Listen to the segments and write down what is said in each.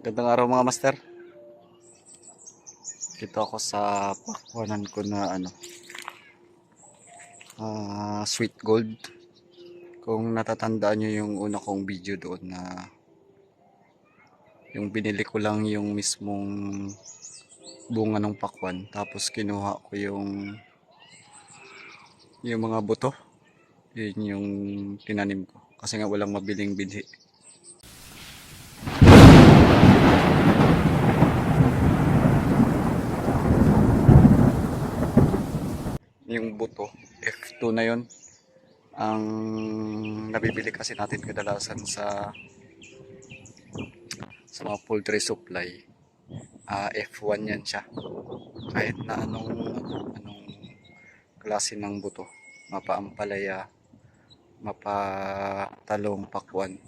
Gandang araw mga master. Dito ako sa pakwanan ko na ano. ah, sweet gold. Kung natatandaan nyo yung una kong video doon na yung binili ko lang yung mismong bunga ng pakwan tapos kinuha ko yung yung mga buto yun yung tinanim ko kasi nga walang mabiling binhi buto. F2 na yon ang nabibili kasi natin kadalasan sa sa mga poultry supply ah, F1 yan siya. Kahit na anong anong klase ng buto. Mapaampalaya mapatalong pakwan.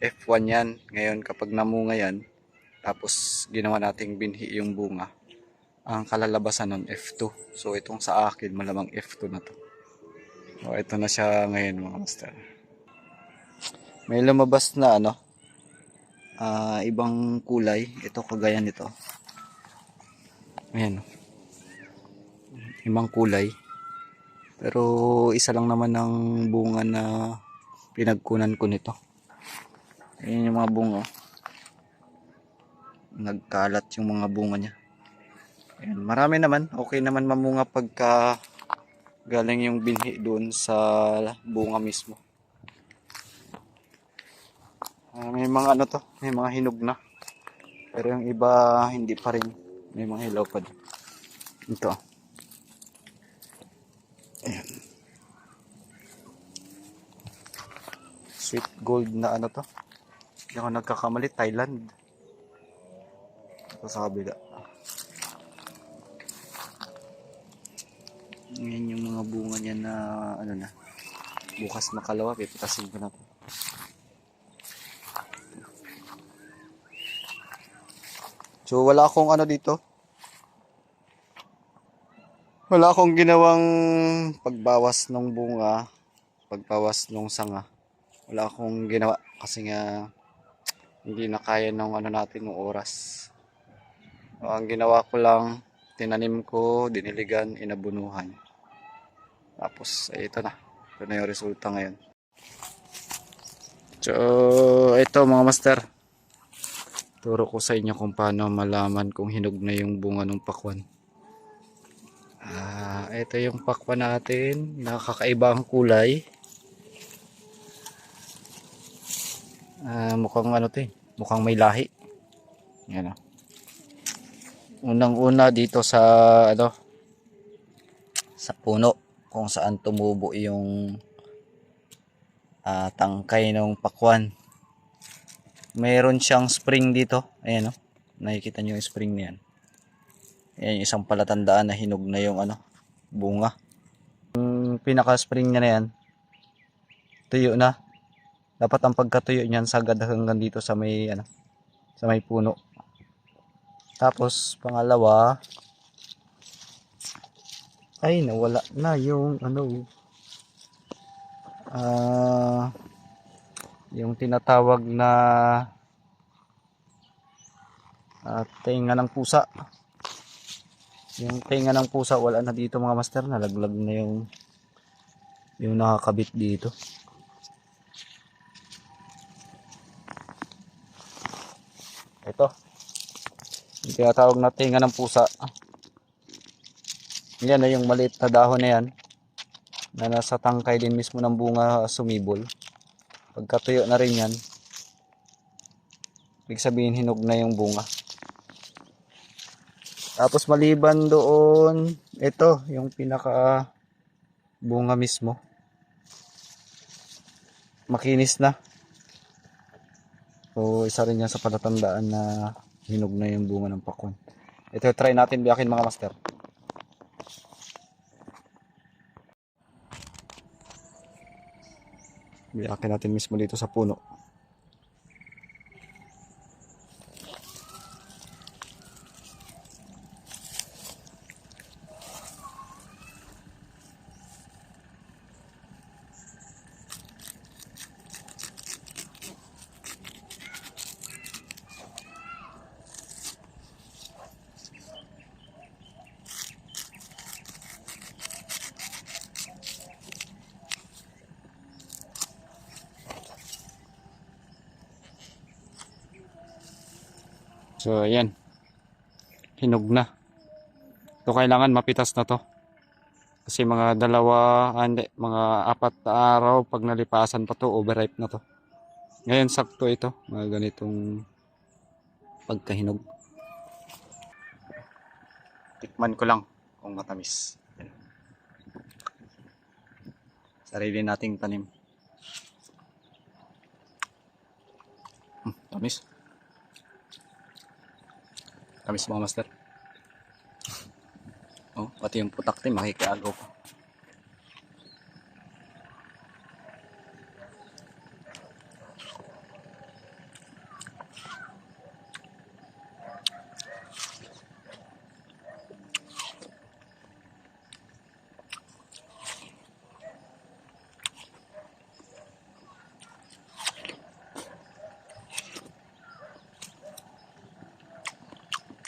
F1 yan. Ngayon kapag namunga yan tapos ginawa nating binhi yung bunga ang kalalabasan nun F2 so itong sa akin malamang F2 na to. O ito na siya ngayon mga master. May lumabas na ano ah, ibang kulay. Ito kagaya nito. Ayan. Ibang kulay. Pero isa lang naman ng bunga na pinagkunan ko nito. Ayan yung mga bunga. Nagkalat yung mga bunga niya Ayan, marami naman. Okay naman mamunga pagka galing yung binhi doon sa bunga mismo. Ah, may mga ano to, may mga hinog na. Pero yung iba hindi pa rin. May mga hilaw pa din. Ito. Ayan. Sweet gold na ano to. Hindi ako nagkakamali, Thailand. Ito sa kabila. Ngayon yung mga bunga niya na ano na bukas makalawa pipitasin ko na to. So wala akong ano dito. Wala akong ginawang pagbawas ng bunga, pagbawas ng sanga. Wala akong ginawa kasi nga hindi na kaya ng ano natin ng oras. Ang ginawa ko lang tinanim ko, diniligan, inabunuhan. Tapos, ay ito na. Ito na yung resulta ngayon. So, ito mga master. Turo ko sa inyo kung paano malaman kung hinog na yung bunga ng pakwan. Ah, ito yung pakwan natin. Nakakaiba ang kulay. Ah, mukhang ano to eh. Mukhang may lahi. Yan o unang-una dito sa ano sa puno kung saan tumubo yung ah, tangkay ng pakwan. Mayroon siyang spring dito. Ayan oh. Nakikita niyo yung spring niyan. Ayan yung isang palatandaan na hinog na yung ano bunga. Yung pinaka-spring niya na yan tuyo na. Dapat ang pagkatuyo niyan sagad hanggang dito sa may ano sa may puno. Tapos, pangalawa, ay, nawala na yung, ano, ah, yung tinatawag na ah, tenga ng pusa. Yung tenga ng pusa, wala na dito mga master, nalaglag na yung, yung nakakabit dito. Ito. Yung tinatawag na tinga ng pusa. Yan na yung maliit na dahon na yan. Na nasa tangkay din mismo ng bunga sumibol. Pagkatuyo na rin yan. Ibig sabihin hinog na yung bunga. Tapos maliban doon, ito yung pinaka bunga mismo. Makinis na. So, isa rin yan sa palatandaan na hinog na yung bunga ng pakwan. Ito try natin biyakin mga master. Biyakin natin mismo dito sa puno. So, ayan. Hinog na. So, kailangan mapitas na to. Kasi mga dalawa, ah, hindi, mga apat na araw, pag nalipasan pa to, overripe na to. Ngayon, sakto ito. Mga ganitong pagkahinog. Tikman ko lang kung matamis. Sarili nating tanim. Hmm, tamis. Tamis mga master. Oh, pati yung putak din makikiagaw pa.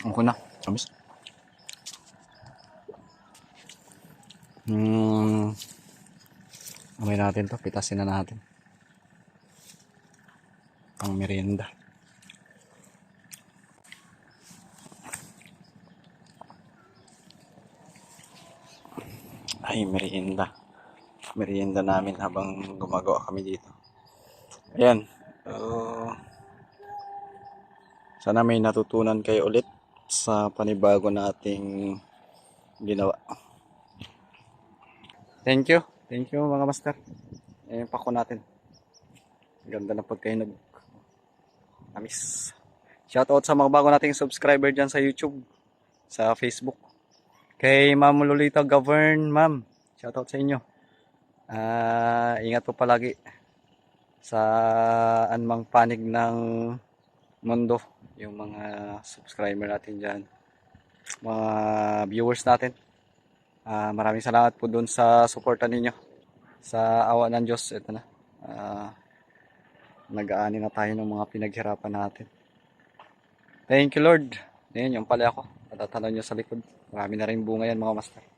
Ako na. Tamis. Hmm. Amay natin to. Pitasin na natin. Ang merienda. Ay, merienda. Merienda namin habang gumagawa kami dito. Ayan. Uh, sana may natutunan kayo ulit sa panibago nating ginawa. Thank you. Thank you mga master. Ayan pako natin. Ganda ng pagkahinog. Amis. Shoutout sa mga bago nating subscriber dyan sa YouTube, sa Facebook. Kay Ma'am Lolita Govern, Ma'am. Shoutout sa inyo. Ah, ingat po palagi sa anmang panig ng mundo yung mga subscriber natin dyan. Mga viewers natin. Ah, maraming salamat po dun sa suporta ninyo. Sa awa ng Diyos ito na. Ah, nag-aani na tayo ng mga pinaghirapan natin. Thank you Lord. Ayan, yung pala ako. Natatanaw nyo sa likod. Marami na rin bunga yan mga master